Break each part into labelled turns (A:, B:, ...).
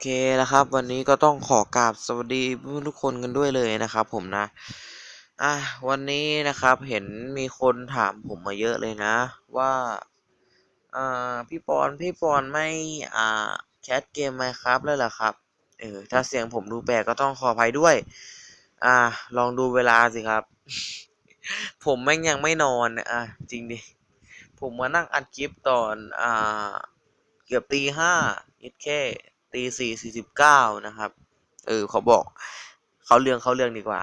A: เคนะครับ วันนี้ก็ต้องขอกราบสวัสดีเพื่อนทุกคนกันด้วยเลยนะครับ ผมนะ อะวันนี้นะครับเห็นมีคนถามผมมาเยอะเลยนะ ว่าอ่าพี่ปอนพี่ปอนไม่อ่าแคสเกมไหมครับเลยเหรอครับเออถ้าเสียงผมดูแปลกก็ต้องขออภัยด้วย อ่า ลองดูเวลาสิครับ ผมแม่งยังไม่นอนอะจริงดิผมมานั่งอัดคลิปตอนอ่าเกือบตีห้ายิดแค่ ตีสี่สี่สิบเก้านะครับ เออเขาบอกเขาเรื่องเขาเรื่องดีกว่า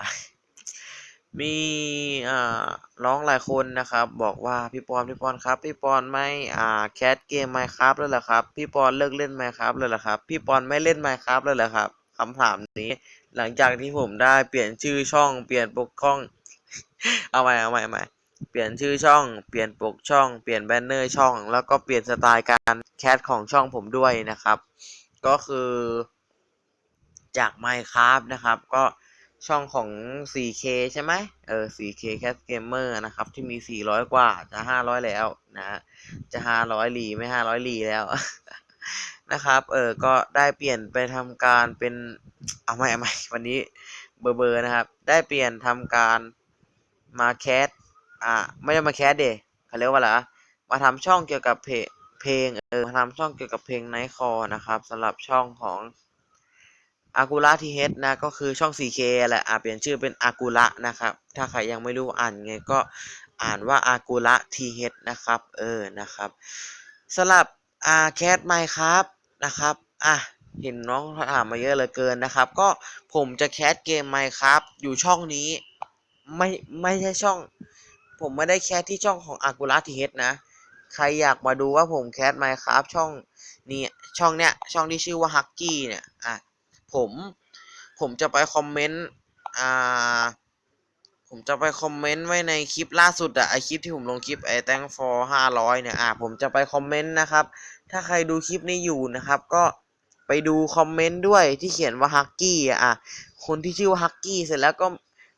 A: มีอ่าน้องหลายคนนะครับ บอกว่าพี่ปอนพี่ปอนครับ พี่ปอนไม่อ่าแคสเกมไมครับแล้วเหรอครับ พี่ปอนเลิกเล่นไมครับเลยเหรอครับ พี่ปอนไม่เล่นไมครับเลยเหรอครับคำถามนี้หลังจากที่ผมได้เปลี่ยนชื่อช่องเปลี่ยนปกช่อง เอาใหม่เอาใหม่เอาใหม่เปลี่ยนชื่อช่อง เปลี่ยนปกช่อง เปลี่ยนแบนเนอร์ช่อง แล้วก็เปลี่ยนสไตล์การแคสของช่องผมด้วยนะครับ ก็คือจาก Minecraft นะครับ ก็ช่องของ 4K ใช่ไหมเออ 4K Cat Gamer นะครับ ที่มี 400 กว่าจะ 500 แล้วนะ จะ 500ลีไม่ 500ลีแล้ว นะครับ เออ ก็ได้เปลี่ยนไปทำการเป็นเอาใหม่เอาใหม่วันนี้เบอร์เบอร์นะครับ ได้เปลี่ยนทำการมาแคสอ่า ไม่ได้มาแคสเดเขาเรียกว่าอะไรอะมาทำช่องเกี่ยวกับเพลง เพลง เออทำช่องเกี่ยวกับเพลงไนท์คอนะครับสำหรับช่องของอากูระทีเฮดนะก็คือช่อง 4K แหละอ่าเปลี่ยนชื่อเป็นอากูระนะครับ ถ้าใครยังไม่รู้อ่านไงก็อ่านว่าอากูระทีเฮดนะครับ เออนะครับสำหรับอาแคสไมครับนะครับอะเห็นน้องถามมาเยอะเหลือเกินนะครับ ก็ผมจะแคสเกมไมครับอยู่ช่องนี้ไม่ไม่ใช่ช่อง ผมไม่ได้แคสที่ช่องของอากูระทีเฮดนะ ใครอยากมาดูว่าผมแคสไมครับช่องนี้ช่องเนี้ยช่องที่ชื่อว่าฮักกี้เนี่ยอะผมผมจะไปคอมเมนต์อ่าผมจะไปคอมเมนต์ไว้ในคลิปล่าสุดอะไอคลิปที่ผมลงคลิปไอ thank for ห้าร้อยเนี่ยอ่าผมจะไปคอมเมนต์นะครับ ถ้าใครดูคลิปนี้อยู่นะครับ ก็ไปดูคอมเมนต์ด้วยที่เขียนว่าฮักกี้อะคนที่ชื่อว่าฮักกี้เสร็จแล้วก็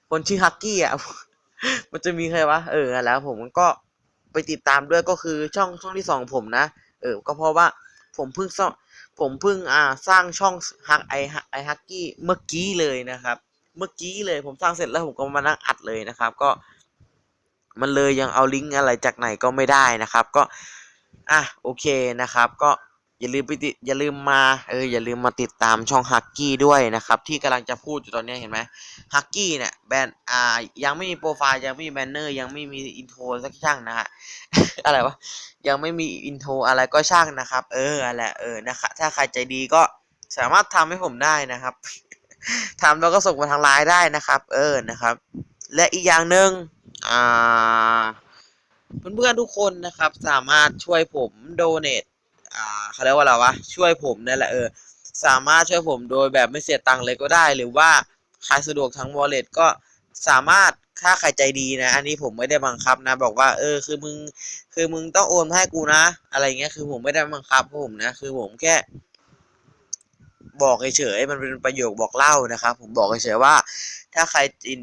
A: คนชื่อฮักกี้อะมันจะมีใครวะเออแล้วผมก็ ไปติดตามด้วยก็คือช่องช่องที่สองผมนะ เออ ก็เพราะว่าผมเพิ่งผมเพิ่งอ่าสร้างช่องฮักไอไอฮักกี้เมื่อกี้เลยนะครับ เมื่อกี้เลยผมสร้างเสร็จแล้วผมก็มานั่งอัดเลยนะครับ ก็ มันเลยยังเอาลิงก์อะไรจากไหนก็ไม่ได้นะครับ ก็อะโอเคนะครับ ก็ อย่าลืมไปติดอย่าลืมมาเอออย่าลืมมาติดตามช่องฮักกี้ด้วยนะครับ ที่กำลังจะพูดอยู่ตอนนี้เห็นไหมฮักกี้เนี่ยแบรนด์อ่ายังไม่มีโปรไฟล์ยังไม่มีแบนเนอร์ยังไม่มีอินโทรสักช่างนะฮะอะไรวะยังไม่มีอินโทรอะไรก็ช่างนะครับ เอออะไรเออนะครับถ้าใครใจดีก็สามารถทำให้ผมได้นะครับทำแล้วก็ส่งมาทางไลน์ได้นะครับ เออนะครับ และอีกอย่างหนึ่งอ่าเพื่อนๆทุกคนนะครับสามารถช่วยผมโดเน a อ่าเขาเรียกว่าอะไรวะช่วยผมนั่นแหละเออสามารถช่วยผมโดยแบบไม่เสียตังค์เลยก็ได้ หรือว่าใครสะดวกทั้ง wallet ก็สามารถถ้าใครใจดีนะ อันนี้ผมไม่ได้บังคับนะ บอกว่า เออ คือมึง คือมึงต้องโอนให้กูนะ อะไรเงี้ย คือผมไม่ได้บังคับผมนะ คือผมแค่ บอกเฉยๆมันเป็นประโยคบอกเล่านะครับ ผมบอกเฉยๆว่า ถ้าใคร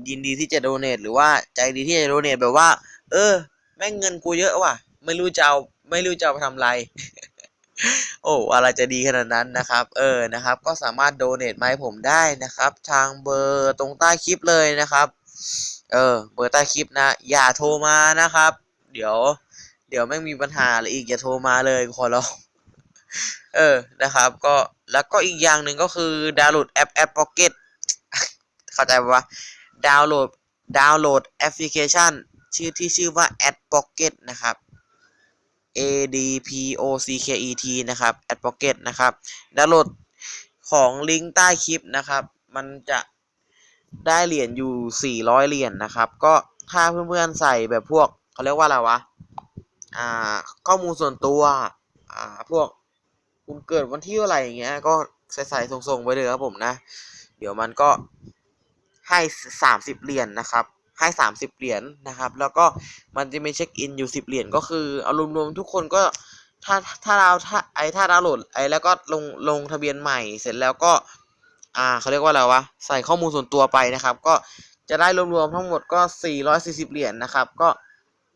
A: ยินดีที่จะโดเน a หรือว่าใจดีที่จะโดเน a แบบว่า เออ แม่งเงินกูเยอะว่ะ ไม่รู้จะเอา ไม่รู้จะเอาไปทำอะไร โอ้อะไรจะดีขนาดนั้นนะครับ เออนะครับ ก็สามารถโดเน a มาให้ผมได้นะครับ ทางเบอร์ตรงใต้คลิปเลยนะครับ เออ เบอร์ใต้คลิปนะ อย่าโทรมานะครับ เดี๋ยว เดี๋ยวแม่มีปัญหาอะไรอีกอย่าโทรมาเลยขอร้องเออนะครับ ก็แล้วก็อีกอย่างหนึ่งก็คือดาวน์โหลดแอปแอปพ็อกเก็ตเข้าใจปะวะดาวน์โหลดดาวน์โหลดแอปพลิเคชันชื่อที่ชื่อว่า Ad Pocket นะครับ A D P O C K E T นะครับ Ad Pocket นะครับดาวน์โหลดของลิงก์ใต้คลิปนะครับ มันจะได้เหรียญอยู่ 400 เหรียญนะครับ ก็ถ้าเพื่อนๆใส่แบบพวกเขาเรียกว่าอะไรวะ อ่า ข้อมูลส่วนตัว อ่า พวกคุณเกิดวันที่อะไรอย่างเงี้ย ก็ใส่ใส่งๆไปเลยครับผมนะ เดี๋ยวมันก็ให้สามสิบเหรียญนนะครับ ให้สามสิบเหรียญนะครับ แล้วก็มันจะมีเช็คอินอยู่สิบเหรียญก็คือเอารวมๆทุกคนก็ถ้าถ้าเราถ้าไอถ้าดาวน์โหลดไอแล้วก็ลงลงทะเบียนใหม่เสร็จแล้วก็ อ่าเขาเรียกว่าอะไรวะใส่ข้อมูลส่วนตัวไปนะครับ ก็จะได้รวมๆทั้งหมดก็สี่ร้อยสี่สิบเหรียญนะครับ ก็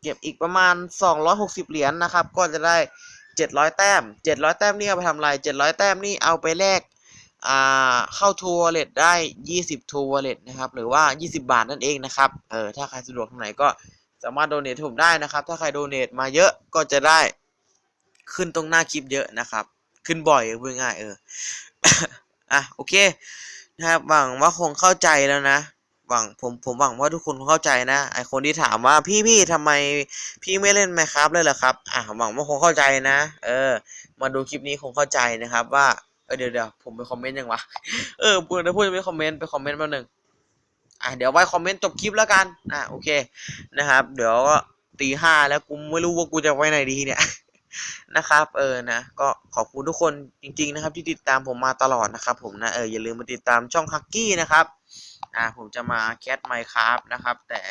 A: เก็บอีกประมาณสองร้อยหกสิบเหรียญนะครับ ก็จะได้เจ็ดร้อยแต้มเจ็ดร้อยแต้มนี่เอาไปทำอะไรเจ็ดร้อยแต้มนี่เอาไปแลก เข้าทัวร์เลทได้ยี่สิบทัวร์เลทนะครับ หรือว่ายี่สิบาทนั่นเองนะครับ เออ ถ้าใครสะดวกทางไหนก็สามารถโดเนทผมได้นะครับ ถ้าใครโดเนทมาเยอะก็จะได้ขึ้นตรงหน้าคลิปเยอะนะครับ ขึ้นบ่อยพูดง่ายเออ อะ โอเค นะครับ หวังว่าคงเข้าใจแล้วนะ หวังผม ผมหวังว่าทุกคนคงเข้าใจนะ ไอคนที่ถามว่าพี่พี่ทำไมพี่ไม่เล่นไหมครับเลยเหรอครับ อะ หวังว่าคงเข้าใจนะ เออ มาดูคลิปนี้คงเข้าใจนะครับว่า เออเดี๋ยวเดี๋ยวผมไปคอมเมนต์ยังวะ เออพูดนะพูดจะไปคอมเมนต์ไปคอมเมนต์แป๊บนึงอะเดี๋ยวไว้คอมเมนต์จบคลิปแล้วกัน อะโอเคนะครับ เดี๋ยวก็ตีห้าแล้วกูไม่รู้ว่ากูจะไปไหนดีเนี่ยนะครับ เออนะก็ขอบคุณทุกคนจริง ๆ นะครับ ที่ติดตามผมมาตลอดนะครับ ผมนะเอออย่าลืมมาติดตามช่องฮักกี้นะครับอ่าผมจะมาแคสไมค์ครับนะครับ แต่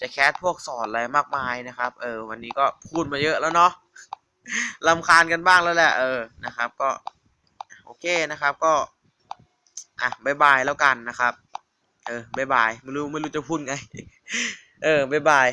A: จะแคสพวกสอนอะไรมากมายนะครับ เออ วันนี้ก็พูดมาเยอะแล้วเนาะลำคาญกันบ้างแล้วแหละเออนะครับ ก็ โอเคนะครับก็ อะบายบายแล้วกันนะครับ เออบายบายไม่รู้ไม่รู้จะพูดไง เออบายบาย